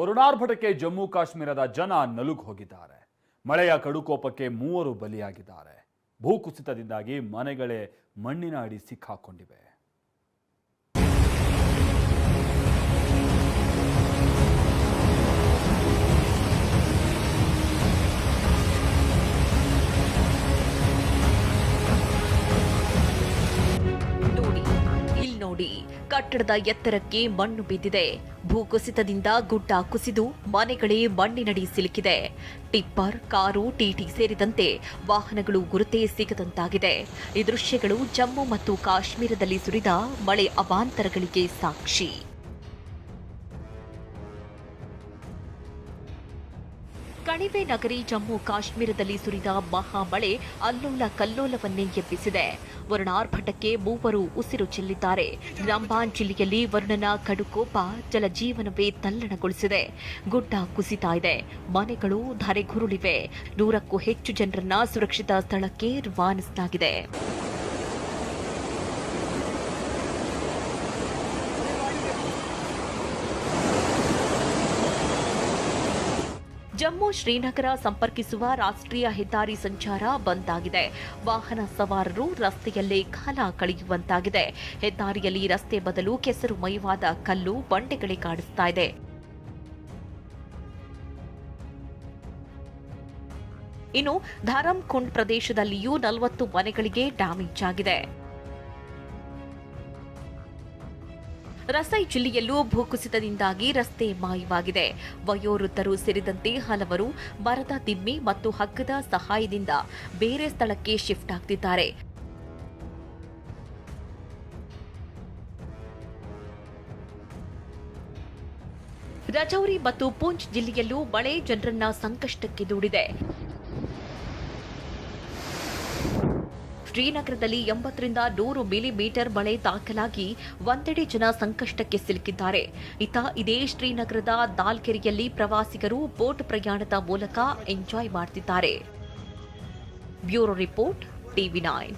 ವರುಣಾರ್ಭಟಕ್ಕೆ ಜಮ್ಮು ಕಾಶ್ಮೀರದ ಜನ ನಲುಗ್ ಹೋಗಿದ್ದಾರೆ. ಮಳೆಯ ಕಡುಕೋಪಕ್ಕೆ ಮೂವರು ಬಲಿಯಾಗಿದ್ದಾರೆ. ಭೂಕುಸಿತದಿಂದಾಗಿ ಮನೆಗಳೇ ಮಣ್ಣಿನ ಅಡಿ ಸಿಕ್ಕಾಕೊಂಡಿವೆ. ಕಟ್ಟಡದ ಎತ್ತರಕ್ಕೆ ಮಣ್ಣು ಬಿದ್ದಿದೆ. ಭೂಕುಸಿತದಿಂದ ಗುಡ್ಡ ಕುಸಿದು ಮನೆಗಳೇ ಮಣ್ಣಿನಡಿ ಸಿಲುಕಿದೆ. ಟಿಪ್ಪರ್, ಕಾರು ಟಿಟಿ ಸೇರಿದಂತೆ ವಾಹನಗಳು ಗುರುತೇ ಸಿಗದಂತಾಗಿದೆ. ಈ ದೃಶ್ಯಗಳು ಜಮ್ಮು ಮತ್ತು ಕಾಶ್ಮೀರದಲ್ಲಿ ಸುರಿದ ಮಳೆ ಅವಾಂತರಗಳಿಗೆ ಸಾಕ್ಷಿ. ಕಣಿವೆ ನಗರಿ ಜಮ್ಮು ಕಾಶ್ಮೀರದಲ್ಲಿ ಸುರಿದ ಮಹಾಮಳೆ ಅಲ್ಲೋಲ ಕಲ್ಲೋಲವನ್ನೇ ಎಬ್ಬಿಸಿದೆ. ವರುಣಾರ್ಭಟಕ್ಕೆ ಮೂವರು ಉಸಿರು ಚೆಲ್ಲಿದ್ದಾರೆ. ರಾಂಬಾನ್ ಜಿಲ್ಲೆಯಲ್ಲಿ ವರುಣನ ಕಡುಕೋಪ ಜಲಜೀವನವೇ ತಲ್ಲಣಗೊಳಿಸಿದೆ. ಗುಡ್ಡ ಕುಸಿತಾ ಇದೆ. ಮನೆಗಳು ಧರೆಗುರುಳಿವೆ. ನೂರಕ್ಕೂ ಹೆಚ್ಚು ಜನರನ್ನ ಸುರಕ್ಷಿತ ಸ್ಥಳಕ್ಕೆ ರವಾನಿಸಲಾಗಿದೆ. ಜಮ್ಮು ಶ್ರೀನಗರ ಸಂಪರ್ಕಿಸುವ ರಾಷ್ಟ್ರೀಯ ಹೆದ್ದಾರಿ ಸಂಚಾರ ಬಂದ್ ಆಗಿದೆ. ವಾಹನ ಸವಾರರು ರಸ್ತೆಯಲ್ಲೇ ಕಾಲ ಕಳೆಯುವಂತಾಗಿದೆ. ಹೆದ್ದಾರಿಯಲ್ಲಿ ರಸ್ತೆ ಬದಲು ಕೆಸರು ಮಯವಾದ ಕಲ್ಲು ಬಂಡೆಗಳೇ ಕಾಣಿಸ್ತಾ ಇದೆ. ಇನ್ನು ಧಾರಂಕುಂಡ್ ಪ್ರದೇಶದಲ್ಲಿಯೂ ನಲವತ್ತು ಮನೆಗಳಿಗೆ ಡ್ಯಾಮೇಜ್ ಆಗಿದೆ. ರಸೈ ಜಿಲ್ಲೆಯಲ್ಲೂ ಭೂಕುಸಿತದಿಂದಾಗಿ ರಸ್ತೆ ಮಾಯವಾಗಿದೆ. ವಯೋವೃದ್ಧರು ಸೇರಿದಂತೆ ಹಲವರು ಮರದ ದಿಮ್ಮಿ ಮತ್ತು ಹಗ್ಗದ ಸಹಾಯದಿಂದ ಬೇರೆ ಸ್ಥಳಕ್ಕೆ ಶಿಫ್ಟ್ ಆಗ್ತಿದ್ದಾರೆ. ರಜೌರಿ ಮತ್ತು ಪೂಂಚ್ ಜಿಲ್ಲೆಯಲ್ಲೂ ಮಳೆ, ಜನರನ್ನ ಸಂಕಷ್ಟಕ್ಕೆ ದೂಡಿದೆ. ಶ್ರೀನಗರದಲ್ಲಿ ಎಂಬತ್ತರಿಂದ ನೂರು ಮಿಲಿಮೀಟರ್ ಮಳೆ ದಾಖಲಾಗಿ ಒಂದೆಡೆ ಜನ ಸಂಕಷ್ಟಕ್ಕೆ ಸಿಲುಕಿದ್ದಾರೆ. ಇತ ಇದೇ ಶ್ರೀನಗರದ ದಾಲ್ಕೆರೆಯಲ್ಲಿ ಪ್ರವಾಸಿಗರು ಬೋಟ್ ಪ್ರಯಾಣದ ಮೂಲಕ ಎಂಜಾಯ್ ಮಾಡ್ತಿದ್ದಾರೆ. Bureau report, TV nine.